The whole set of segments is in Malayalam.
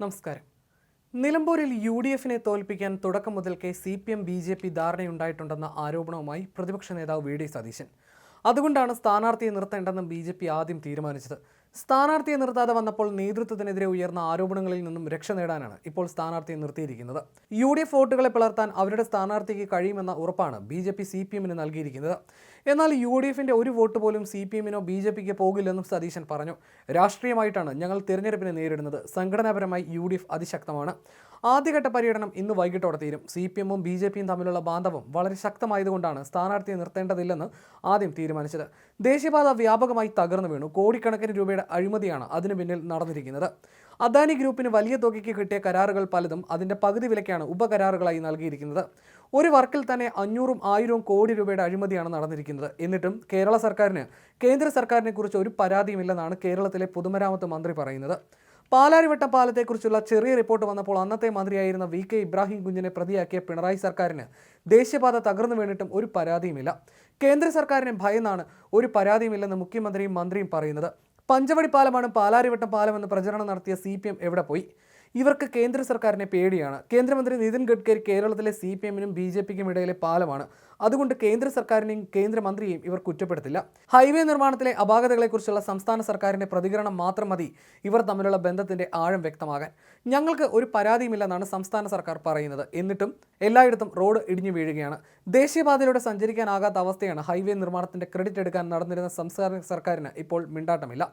നമസ്കാരം. നിലമ്പൂരിൽ യു ഡി എഫിനെ തോൽപ്പിക്കാൻ തുടക്കം മുതൽക്കേ C P M B J P ധാരണയുണ്ടായിട്ടുണ്ടെന്ന ആരോപണവുമായി പ്രതിപക്ഷ നേതാവ് വി ഡി സതീശൻ. അതുകൊണ്ടാണ് സ്ഥാനാർത്ഥിയെ നിർത്തേണ്ടെന്നും ബി ജെ പി ആദ്യം തീരുമാനിച്ചത്. സ്ഥാനാർത്ഥിയെ നിർത്താതെ വന്നപ്പോൾ നേതൃത്വത്തിനെതിരെ ഉയർന്ന ആരോപണങ്ങളിൽ നിന്നും രക്ഷ നേടാനാണ് ഇപ്പോൾ സ്ഥാനാർത്ഥിയെ നിർത്തിയിരിക്കുന്നത്. യു ഡി എഫ് വോട്ടുകളെ പിളർത്താൻ അവരുടെ സ്ഥാനാർത്ഥിക്ക് കഴിയുമെന്ന ഉറപ്പാണ് B J P C P എമ്മിന് നൽകിയിരിക്കുന്നത്. എന്നാൽ യു ഡി എഫിന്റെ ഒരു വോട്ട് പോലും സി പി എമ്മിനോ ബി ജെ പിക്ക് പോകില്ലെന്നും സതീശൻ പറഞ്ഞു. രാഷ്ട്രീയമായിട്ടാണ് ഞങ്ങൾ തിരഞ്ഞെടുപ്പിനെ നേരിടുന്നത്. സംഘടനാപരമായി യു ഡി എഫ് അതിശക്തമാണ്. ആദ്യഘട്ട പര്യടനം ഇന്ന് വൈകിട്ടോടെ തീരും. സി പി എമ്മും ബി ജെ പിയും തമ്മിലുള്ള ബാന്ധവം വളരെ ശക്തമായതുകൊണ്ടാണ് സ്ഥാനാർത്ഥിയെ നിർത്തേണ്ടതില്ലെന്ന് ആദ്യം തീരുമാനിച്ചത്. ദേശീയപാത വ്യാപകമായി തകർന്നു വീണു. കോടിക്കണക്കിന് രൂപയുടെ അഴിമതിയാണ് അതിനു പിന്നിൽ നടന്നിരിക്കുന്നത്. അദാനി ഗ്രൂപ്പിന് വലിയ തുകയ്ക്ക് കിട്ടിയ കരാറുകൾ പലതും അതിന്റെ പകുതി വിലയ്ക്കാണ് ഉപകരാറുകളായി നൽകിയിരിക്കുന്നത്. ഒരു വർക്കിൽ തന്നെ അഞ്ഞൂറും ആയിരവും കോടി രൂപയുടെ അഴിമതിയാണ് നടന്നിരിക്കുന്നത്. എന്നിട്ടും കേരള സർക്കാരിന് കേന്ദ്ര സർക്കാരിനെക്കുറിച്ച് ഒരു പരാതിയുമില്ലെന്നാണ് കേരളത്തിലെ പൊതുമരാമത്ത് മന്ത്രി പറയുന്നത്. പാലാരിവട്ടം പാലത്തെക്കുറിച്ചുള്ള ചെറിയ റിപ്പോർട്ട് വന്നപ്പോൾ അന്നത്തെ മന്ത്രിയായിരുന്ന വി കെ ഇബ്രാഹിം കുഞ്ഞിനെ പ്രതിയാക്കിയ പിണറായി സർക്കാരിന് ദേശീയപാത തകർന്നു വീണിട്ടും ഒരു പരാതിയുമില്ല. കേന്ദ്ര സർക്കാരിനെ ഭയന്നാണ് ഒരു പരാതിയുമില്ലെന്ന് മുഖ്യമന്ത്രിയും മന്ത്രിയും പറയുന്നത്. പഞ്ചവടി പാലമാണ് പാലാരിവട്ടം പാലമെന്ന് പ്രചരണം നടത്തിയ സി എവിടെ പോയി? ഇവർക്ക് കേന്ദ്ര സർക്കാരിനെ പേടിയാണ്. കേന്ദ്രമന്ത്രി നിതിൻ ഗഡ്കരി കേരളത്തിലെ സി പി എമ്മിനും ബി ജെ പിക്കും ഇടയിലെ പാലമാണ്. അതുകൊണ്ട് കേന്ദ്ര സർക്കാരിനെയും കേന്ദ്രമന്ത്രിയെയും ഇവർ കുറ്റപ്പെടുത്തില്ല. ഹൈവേ നിർമ്മാണത്തിലെ അപാകതകളെക്കുറിച്ചുള്ള സംസ്ഥാന സർക്കാരിന്റെ പ്രതികരണം മാത്രം മതി ഇവർ തമ്മിലുള്ള ബന്ധത്തിന്റെ ആഴം വ്യക്തമാകാൻ. ഞങ്ങൾക്ക് ഒരു പരാതിയുമില്ലെന്നാണ് സംസ്ഥാന സർക്കാർ പറയുന്നത്. എന്നിട്ടും എല്ലായിടത്തും റോഡ് ഇടിഞ്ഞു വീഴുകയാണ്. ദേശീയപാതയിലൂടെ സഞ്ചരിക്കാനാകാത്ത അവസ്ഥയാണ് ഹൈവേ നിർമ്മാണത്തിന്റെ ക്രെഡിറ്റ് എടുക്കാൻ നടന്നിരുന്ന സംസ്ഥാന സർക്കാരിന് ഇപ്പോൾ മിണ്ടാട്ടമില്ല.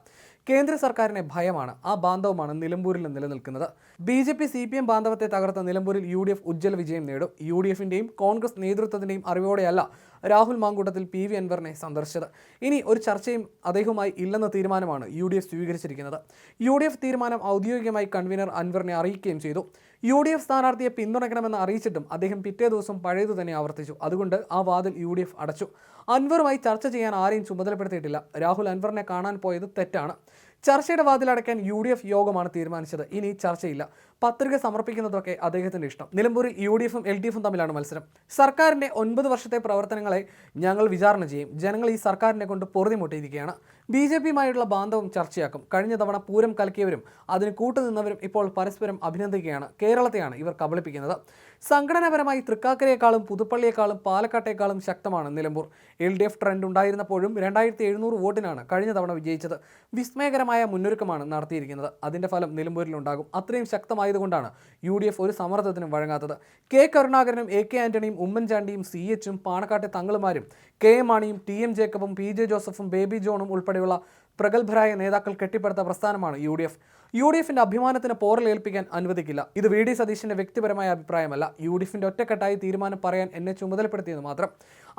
കേന്ദ്ര സർക്കാരിനെ ഭയമാണ്. ആ ബാന്ധവമാണ് നിലമ്പൂരിൽ നിലനിൽക്കുന്നത്. B J P C P M ബാന്ധവത്തെ തകർത്ത നിലമ്പൂരിൽ യു ഡി എഫ് ഉജ്ജ്വല വിജയം നേടും. യു ഡി എഫിന്റെയും കോൺഗ്രസ് നേതൃത്വത്തിന്റെയും അറിവോടെയല്ല രാഹുൽ മാങ്കൂട്ടത്തിൽ പി വി അൻവറിനെ സന്ദർശിച്ചത്. ഇനി ഒരു ചർച്ചയും അദ്ദേഹവുമായി ഇല്ലെന്ന തീരുമാനമാണ് യു ഡി എഫ് സ്വീകരിച്ചിരിക്കുന്നത്. യു ഡി എഫ് തീരുമാനം ഔദ്യോഗികമായി കൺവീനർ അൻവറിനെ അറിയിക്കുകയും ചെയ്തു. യു ഡി എഫ് സ്ഥാനാർത്ഥിയെ പിന്തുണയ്ക്കണമെന്ന് അറിയിച്ചിട്ടും അദ്ദേഹം പിറ്റേ ദിവസം പഴയതു തന്നെ ആവർത്തിച്ചു. അതുകൊണ്ട് ആ വാതിൽ യു ഡി എഫ് അടച്ചു. അൻവറുമായി ചർച്ച ചെയ്യാൻ ആരെയും ചുമതലപ്പെടുത്തിയിട്ടില്ല. രാഹുൽ അൻവറിനെ കാണാൻ പോയത് തെറ്റാണ്. ചർച്ചയുടെ വാതിലടയ്ക്കാൻ യു ഡി എഫ് യോഗമാണ് തീരുമാനിച്ചത്. ഇനി ചർച്ചയില്ല. പത്രിക സമർപ്പിക്കുന്നതൊക്കെ അദ്ദേഹത്തിന്റെ ഇഷ്ടം. നിലമ്പൂരിൽ യു ഡി എഫും എൽ ഡി എഫും തമ്മിലാണ് മത്സരം. സർക്കാരിന്റെ ഒൻപത് വർഷത്തെ പ്രവർത്തനങ്ങളെ ഞങ്ങൾ വിചാരണ ചെയ്യും. ജനങ്ങൾ ഈ സർക്കാരിനെ കൊണ്ട് പൊറുതിമുട്ടിയിരിക്കുകയാണ് ബി ജെ പിയുമായുള്ള ബാന്ധവം ചർച്ചയാക്കും. കഴിഞ്ഞ തവണ പൂരം കലക്കിയവരും അതിന് കൂട്ടുനിന്നവരും ഇപ്പോൾ പരസ്പരം അഭിനന്ദിക്കുകയാണ്. കേരളത്തെയാണ് ഇവർ കബളിപ്പിക്കുന്നത്. സംഘടനാപരമായി തൃക്കാക്കരയെക്കാളും പുതുപ്പള്ളിയെക്കാളും പാലക്കാട്ടേക്കാളും ശക്തമാണ് Nilambur. L D F trend ഉണ്ടായിരുന്നപ്പോഴും രണ്ടായിരത്തി എഴുന്നൂറ് വോട്ടിനാണ് കഴിഞ്ഞ തവണ വിജയിച്ചത്. വിസ്മയകരമായ മുന്നൊരുക്കമാണ് നടത്തിയിരിക്കുന്നത്. അതിന്റെ ഫലം നിലമ്പൂരിലുണ്ടാകും. അത്രയും ശക്തമായതുകൊണ്ടാണ് യു ഡി എഫ് ഒരു സമ്മർദ്ദത്തിനും വഴങ്ങാത്തത്. കെ കരുണാകരനും എ കെ ആന്റണിയും ഉമ്മൻചാണ്ടിയും സി എച്ചും പാണക്കാട്ടെ തങ്ങളുമാരും കെ എം മാണിയും ടി എം ജേക്കബും പി ജെ ജോസഫും ബേബി ജോണും ഉൾപ്പെടെയുള്ള പ്രഗത്ഭരായ നേതാക്കൾ കെട്ടിപ്പടുത്ത പ്രസ്ഥാനമാണ് U D F. U D എഫിന്റെ അഭിമാനത്തിന് പോറലേൽപ്പിക്കാൻ അനുവദിക്കില്ല. ഇത് വി ഡി സതീശന്റെ വ്യക്തിപരമായ അഭിപ്രായമല്ല. യു ഡി എഫിന്റെ ഒറ്റക്കെട്ടായി തീരുമാനം പറയാൻ എന്നെ ചുമതലപ്പെടുത്തിയെന്ന് മാത്രം.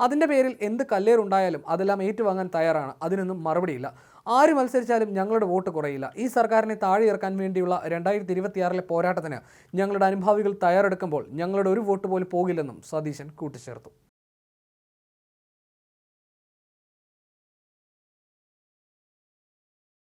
അതിന്റെ പേരിൽ എന്ത് കല്ലേറുണ്ടായാലും അതെല്ലാം ഏറ്റുവാങ്ങാൻ തയ്യാറാണ്. അതിനൊന്നും മറുപടിയില്ല. ആര് മത്സരിച്ചാലും ഞങ്ങളുടെ വോട്ട് കുറയില്ല. ഈ സർക്കാരിനെ താഴെ ഇറക്കാൻ വേണ്ടിയുള്ള രണ്ടായിരത്തി ഇരുപത്തിയാറിലെ പോരാട്ടത്തിന് ഞങ്ങളുടെ അനുഭാവികൾ തയ്യാറെടുക്കുമ്പോൾ ഞങ്ങളുടെ ഒരു വോട്ട് പോലും പോകില്ലെന്നും സതീശൻ കൂട്ടിച്ചേർത്തു.